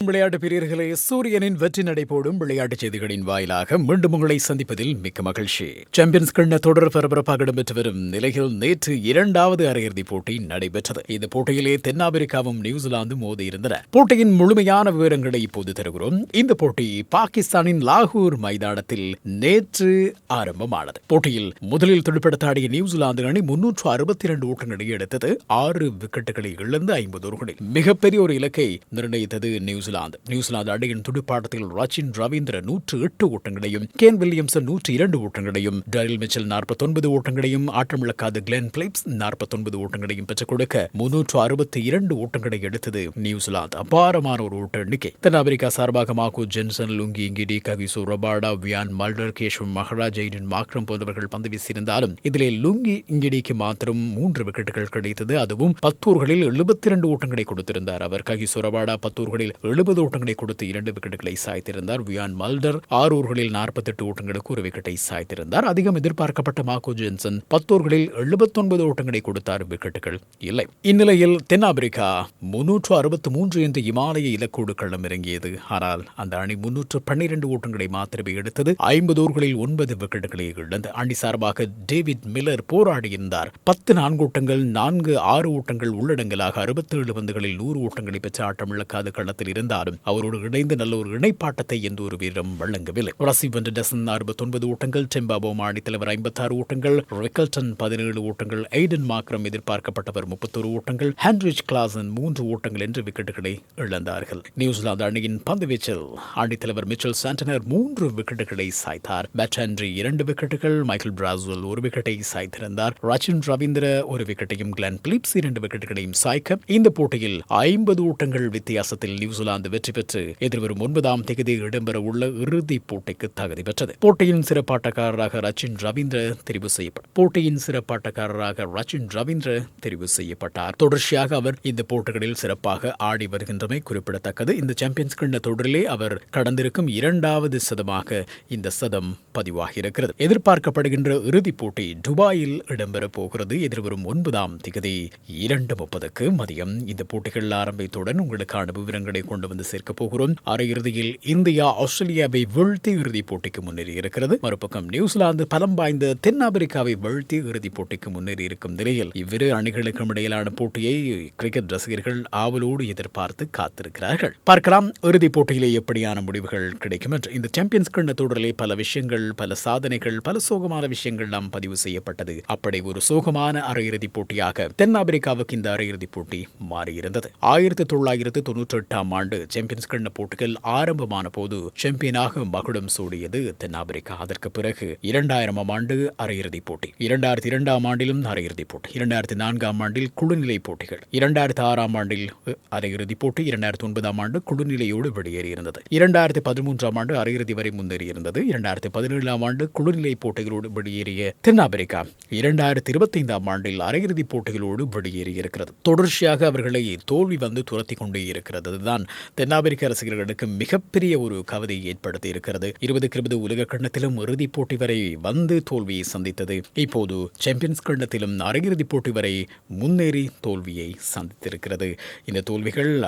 விளையாட்டு பிரியர்களே சூரியனின் வெற்றி நடைபோடும் விளையாட்டுச் செய்திகளின் வாயிலாக மீண்டும் உங்களை சந்திப்பதில் மிக்க மகிழ்ச்சி. சாம்பியன்ஸ் கிண்ண தொடர் பரபரப்பாக இடம்பெற்று வரும் நிலையில் நேற்று இரண்டாவது அரையிறுதிப் போட்டி நடைபெற்றது. இந்த போட்டியிலே தென்னாப்பிரிக்காவும் நியூசிலாந்தும் மோதியிருந்தன. போட்டியின் முழுமையான விவரங்களை இப்போது தருகிறோம். இந்த போட்டி பாகிஸ்தானின் லாகூர் மைதானத்தில் நேற்று ஆரம்பமானது. போட்டியில் முதலில் துடுப்படுத்தாடிய நியூசிலாந்து அணி முன்னூற்று அறுபத்தி இரண்டு ஓட்டங்களை எடுத்தது. ஆறு விக்கெட்டுகளை இழந்து ஐம்பது ஓவர்களில். மிகப்பெரிய ஒரு இலக்கை நிர்ணயித்தது நியூசிலாந்து நியூசிலாந்து. நியூசிலாந்து அணியின் துடுப்பாட்டத்தில் ரச்சின் ரவீந்திர நூற்று எட்டு ஓட்டங்களையும் கேன் வில்லியம்சன் நூற்று இரண்டு ஓட்டங்களையும் டரில் மிச்சல் நாற்பத்தொன்பது ஓட்டங்களையும் ஆட்டமிழக்காத கிளென் பிலிப்ஸ் நாற்பத்தொன்பது ஓட்டங்களையும் பெற்றுக் கொடுக்க முன்னூற்று அறுபத்தி இரண்டு ஓட்டங்களை எடுத்தது நியூசிலாந்து. அபாரமான ஒரு ஓட்ட எண்ணிக்கை. தென்னாப்பிரிக்கா சார்பாக Marco Jansen Lungi Ngidi Kagiso Rabada Wiaan Mulder Keshav Maharaj Aiden Markram போன்றவர்கள் பந்து வீசியிருந்தாலும் இதிலே லுங்கி இங்கிடிக்கு மாத்திரம் மூன்று விக்கெட்டுகள் கிடைத்தது. அதுவும் பத்தூர்களில் எழுபத்தி இரண்டு ஓட்டங்களை கொடுத்திருந்தார் அவர். ககிசு ரொபாடா பத்தூர்களில் எழுபது ஓட்டங்களை கொடுத்து இரண்டு விக்கெட்டுகளை சாய்த்திருந்தார். வியான் மல்டர் ஆறு ஓவர்களில் நாற்பத்தெட்டு ஓட்டங்களுக்கு ஒரு விக்கெட்டை சாய்த்திருந்தார். அதிகம் எதிர்பார்க்கப்பட்ட மாக்கோ ஜென்சன் பத்தோர்களில் எழுபத்தொன்பது ஓட்டங்களை கொடுத்தார் விக்கெட்டுகள் இல்லை. இந்நிலையில் தென்னாப்பிரிக்கா முன்னூற்று அறுபத்தி மூன்று என்ற இமாலய இலக்கோடு களம் இறங்கியது. ஆனால் அந்த அணி முன்னூற்று பன்னிரண்டு ஓட்டங்களை மாத்திரமே எடுத்தது. ஐம்பது ஓவர்களில் ஒன்பது விக்கெட்டுகளை இழந்து அணி சார்பாக டேவிட் மில்லர் போராடியிருந்தார். பத்து நான்கு ஓட்டங்கள் நான்கு ஆறு ஓட்டங்கள் உள்ளடங்கலாக அறுபத்தேழு பந்துகளில் நூறு ஓட்டங்களை பெற்ற ஆட்டமிழக்காத களத்தில் இருந்து இருந்தாலும் அவரோடு இணைந்து நல்ல ஒரு இணைப்பாட்டத்தை எந்த ஒரு வீரரும் வழங்கவில்லை. ரசி வென்ற டசன் அறுபத்தொன்பது ஓட்டங்கள் டெம்பா போமாடி தலைவர் ஐம்பத்தாறு ஓட்டங்கள் ரெக்கல்டன் பதினேழு ஓட்டங்கள் எய்டன் மாக்ரம் எதிர்பார்க்கப்பட்டவர் முப்பத்தொரு ஓட்டங்கள் ஹாண்ட்ரிச் கிளாசன் மூன்று ஓட்டங்கள் என்று விக்கெட்டுகளை இழந்தார்கள். நியூசிலாந்து அணியின் பந்து வீச்சில் அணித்தலைவர் மிச்சல் சாண்டனர் மூன்று விக்கெட்டுகளை சாய்த்தார். பேட்சாண்ட்ரி இரண்டு விக்கெட்டுகள் மைக்கேல் பிராசுவல் ஒரு விக்கெட்டை சாய்த்திருந்தார். ரச்சின் ரவீந்திர ஒரு விக்கெட்டையும் கிளன் பிலிப்ஸ் இரண்டு விக்கெட்டுகளையும் சாய்க்க இந்த போட்டியில் ஐம்பது ஓட்டங்கள் வித்தியாசத்தில் நியூசிலாந்து வெற்றி பெற்று எதிர்வரும் ஒன்பதாம் தேதி இடம்பெற உள்ள இறுதிப் போட்டிக்கு தகுதி பெற்றது. போட்டியின் சிறப்பாட்டக்காரராக ரச்சின் ரவீந்திர தெரிவு செய்யப்பட்டார் போட்டியின் சிறப்பாட்டக்காரராக ரச்சின் ரவீந்திர தெரிவு செய்யப்பட்டார். தொடர்ச்சியாக அவர் இந்த போட்டிகளில் சிறப்பாக ஆடி வருகின்றமை குறிப்பிடத்தக்கது. இந்த சாம்பியன்ஸ் கிண்ண தொடரிலே அவர் கடந்திருக்கும் இரண்டாவது சதமாக இந்த சதம் பதிவாகியிருக்கிறது. எதிர்பார்க்கப்படுகின்ற இறுதிப் போட்டி துபாயில் இடம்பெறப் போகிறது. எதிர்வரும் ஒன்பதாம் திகதி இரண்டு முப்பதுக்கு மதியம். இந்த போட்டிகள் ஆரம்பித்துடன் உங்களுக்கான விவரங்களை கொண்டு வந்து சேர்க்க போகிறோம். அரையிறுதியில் இந்தியா ஆஸ்திரேலியாவை வீழ்த்தி இறுதிப் போட்டிக்கு முன்னேறி இருக்கிறது மறுபக்கம் நியூசிலாந்து பலம் வாய்ந்த தென்னாப்பிரிக்காவை வீழ்த்தி இறுதிப் போட்டிக்கு முன்னேறி இருக்கும் நிலையில் இவ்விரு அணிகளுக்கும் இடையிலான போட்டியை கிரிக்கெட் ரசிகர்கள் ஆவலோடு எதிர்பார்த்து காத்திருக்கிறார்கள். பார்க்கலாம் இறுதிப் போட்டியிலே எப்படியான முடிவுகள் கிடைக்கும் என்று. இந்த சாம்பியன்ஸ் கிண்ண தொடரிலே பல விஷயங்கள் பல சாதனைகள் பல சோகமான விஷயங்கள் நாம் பதிவு செய்யப்பட்டது. அப்படி ஒரு சோகமான அரையிறுதிப் போட்டியாக தென்னாப்பிரிக்காவுக்கு இந்த அரையிறுதிப் போட்டி மாறியிருந்தது. ஆயிரத்தி தொள்ளாயிரத்து தொன்னூற்றி எட்டாம் ஆண்டு சாம்பியன்ஸ் கிண்ண போட்டிகள் ஆரம்பமான போது சாம்பியனாக மகுடம் சூடியது தென்னாப்பிரிக்கா அதற்கு பிறகு இரண்டாயிரமாம் ஆண்டு அரையிறுதிப் போட்டி இரண்டாயிரத்தி இரண்டாம் ஆண்டிலும் அரையிறுதிப் போட்டி இரண்டாயிரத்தி நான்காம் ஆண்டில் குழுநிலை போட்டிகள் இரண்டாயிரத்தி ஆறாம் ஆண்டில் அரையிறுதிப் போட்டி இரண்டாயிரத்தி ஒன்பதாம் ஆண்டு குழுநிலையோடு வெளியேறியிருந்தது. இரண்டாயிரத்தி பதிமூன்றாம் ஆண்டு அரையிறுதி வரை முன்னேறியிருந்தது. இரண்டாயிரத்தி பதினேழாம் ஆண்டு குழுநிலை போட்டிகளோடு வெளியேறிய தென்னாப்பிரிக்கா இரண்டாயிரத்தி இருபத்தைந்தாம் ஆண்டில் அரையிறுதிப் போட்டிகளோடு வெளியேறியிருக்கிறது. தொடர்ச்சியாக அவர்களை தோல்வி வந்து துரத்தி கொண்டே இருக்கிறது அதுதான் தென்னாப்பிரிக்க ரசிகர்களுக்கு மிகப்பெரிய ஒரு கவலை ஏற்படுத்தி இருக்கிறது. இருபதுக்கு இருபது உலக கண்ணத்திலும் இறுதிப் போட்டி வரை வந்து தோல்வியை சந்தித்தது. இப்போது சாம்பியன்ஸ் கண்ணத்திலும் அரையிறுதிப் போட்டி வரை முன்னேறி தோல்வியை சந்தித்திருக்கிறது. இந்த தோல்விகள்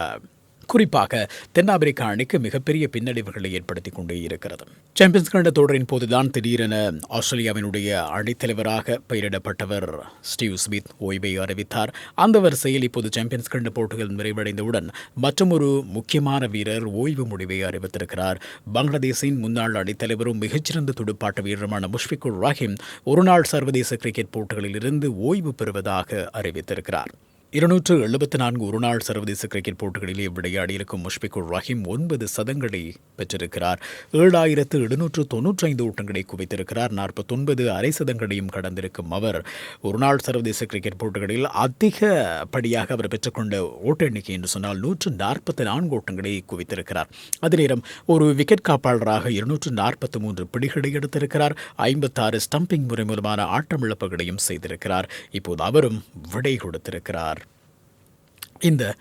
குறிப்பாக தென்னாப்பிரிக்கா அணிக்கு மிகப்பெரிய பின்னடைவுகளை ஏற்படுத்தி கொண்டே இருக்கிறது. சாம்பியன்ஸ் கண்ட தொடரின் போதுதான் திடீரென ஆஸ்திரேலியாவினுடைய அணித்தலைவராக பெயரிடப்பட்டவர் ஸ்டீவ் ஸ்மித் ஓய்வை அறிவித்தார். அந்த வரிசையில் இப்போது சாம்பியன்ஸ் கண்ட போட்டிகள் நிறைவடைந்தவுடன் மற்றொரு முக்கியமான வீரர் ஓய்வு முடிவை அறிவித்திருக்கிறார். பங்களாதேஷின் முன்னாள் அணித்தலைவரும் மிகச்சிறந்த துடுப்பாட்ட வீரருமான முஷ்பிகுர் ராஹிம் ஒருநாள் சர்வதேச கிரிக்கெட் போட்டிகளிலிருந்து ஓய்வு பெறுவதாக அறிவித்திருக்கிறார். இருநூற்று எழுபத்தி நான்கு ஒருநாள் சர்வதேச கிரிக்கெட் போட்டிகளிலே விளையாடியிருக்கும் முஷ்பிகுர் ரஹீம் ஒன்பது சதங்களை பெற்றிருக்கிறார். ஏழாயிரத்து எழுநூற்று தொன்னூற்றைந்து ஓட்டங்களை குவித்திருக்கிறார். நாற்பத்தொன்பது அரை சதங்களையும் கடந்திருக்கும் அவர் ஒருநாள் சர்வதேச கிரிக்கெட் போட்டிகளில் அதிகப்படியாக அவர் பெற்றுக்கொண்ட ஓட்ட எண்ணிக்கை என்று சொன்னால் நூற்று நாற்பத்தி நான்கு ஓட்டங்களை குவித்திருக்கிறார். அதே நேரம் ஒரு விக்கெட் காப்பாளராக இருநூற்று நாற்பத்தி மூன்று பிடிகளை எடுத்திருக்கிறார். ஐம்பத்தாறு ஸ்டம்பிங் முறை மூலமான ஆட்டமிழப்புகளையும் செய்திருக்கிறார். இப்போது அவரும் விடை கொடுத்திருக்கிறார். இந்த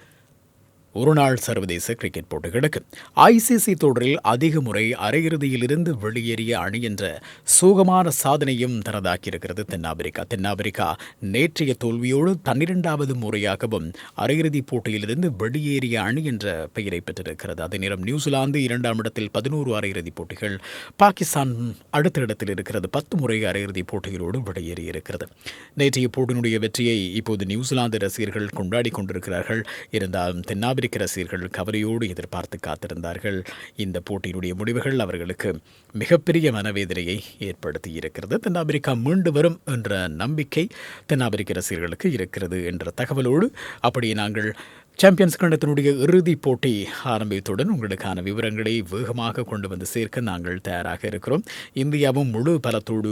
ஒருநாள் சர்வதேச கிரிக்கெட் போட்டிகளுக்கு ஐசிசி தொடரில் அதிக முறை அரையிறுதியிலிருந்து வெளியேறிய அணி என்ற சோகமான சாதனையும் தனதாக்கியிருக்கிறது தென்னாப்பிரிக்கா. தென்னாப்பிரிக்கா நேற்றைய தோல்வியோடு பன்னிரெண்டாவது முறையாகவும் அரையிறுதிப் போட்டியிலிருந்து வெளியேறிய அணி என்ற பெயரை பெற்றிருக்கிறது. அதே நேரம் நியூசிலாந்து இரண்டாம் இடத்தில் பதினோரு அரையிறுதிப் போட்டிகள் பாகிஸ்தான் அடுத்த இடத்தில் இருக்கிறது பத்து முறை அரையிறுதிப் போட்டிகளோடு வெளியேறியிருக்கிறது. நேற்றைய போட்டியினுடைய வெற்றியை இப்போது நியூசிலாந்து ரசிகர்கள் கொண்டாடி கொண்டிருக்கிறார்கள். இருந்தாலும் தென்னாப்பிரிக்கா ரசிகர்கள் கவலையோடு எதிர்பார்த்து காத்திருந்தார்கள். இந்த போட்டியினுடைய முடிவுகள் அவர்களுக்கு மிகப்பெரிய மனவேதனையை ஏற்படுத்தி இருக்கிறது. தென்னாப்பிரிக்கா மீண்டு வரும் என்ற நம்பிக்கை தென்னாப்பிரிக்க ரசிகர்களுக்கு இருக்கிறது என்ற தகவலோடு அப்படியே நாங்கள் சாம்பியன்ஸ் கண்டத்தினுடைய இறுதிப் போட்டி ஆரம்பித்துடன் உங்களுக்கான விவரங்களை வேகமாக கொண்டு வந்து சேர்க்க நாங்கள் தயாராக இருக்கிறோம். இந்தியாவும் முழு பலத்தோடு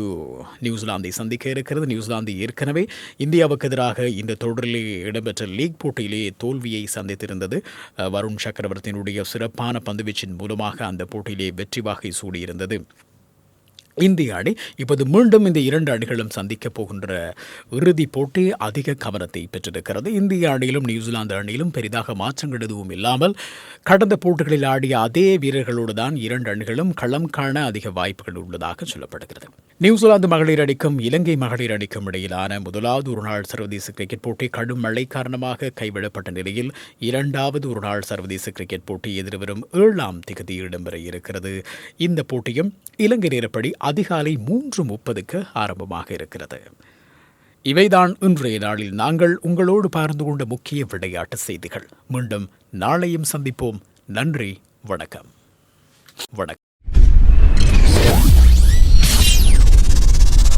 நியூசிலாந்தை சந்திக்க இருக்கிறது. நியூசிலாந்து ஏற்கனவே இந்தியாவுக்கு எதிராக இந்த தொடரிலே இடம்பெற்ற லீக் போட்டியிலே தோல்வியை சந்தித்திருந்தது. வருண் சக்கரவர்த்தியினுடைய சிறப்பான பந்துவீச்சின் மூலமாக அந்த போட்டியிலே வெற்றி வாகை சூடியிருந்தது. இந்திய அணி இப்போது மீண்டும் இந்த இரண்டு அணிகளும் சந்திக்கப் போகின்ற இறுதிப் போட்டி அதிக கவனத்தை பெற்றிருக்கிறது. இந்திய அணியிலும் நியூசிலாந்து அணியிலும் பெரிதாக மாற்றங்கள் எதுவும் இல்லாமல் கடந்த போட்டிகளில் ஆடிய அதே வீரர்களோடு தான் இரண்டு அணிகளும் களம் காண அதிக வாய்ப்புகள் உள்ளதாக சொல்லப்படுகிறது. நியூசிலாந்து மகளிர் அணிக்கும் இலங்கை மகளிர் அணிக்கும் இடையிலான முதலாவது ஒருநாள் சர்வதேச கிரிக்கெட் போட்டி கடும் மழை காரணமாக கைவிடப்பட்ட நிலையில் இரண்டாவது ஒருநாள் சர்வதேச கிரிக்கெட் போட்டி எதிர்வரும் ஏழாம் திகதி இடம்பெற இருக்கிறது. இந்த போட்டியும் இலங்கை நேரப்படி அதிகாலை மூன்று முப்பதுக்கு ஆரம்பமாக இருக்கிறது. இவைதான் இன்றைய நாளில் நாங்கள் உங்களோடு பகிர்ந்து கொண்ட முக்கிய விளையாட்டு செய்திகள். மீண்டும் நாளையும் சந்திப்போம். நன்றி வணக்கம். வணக்கம்.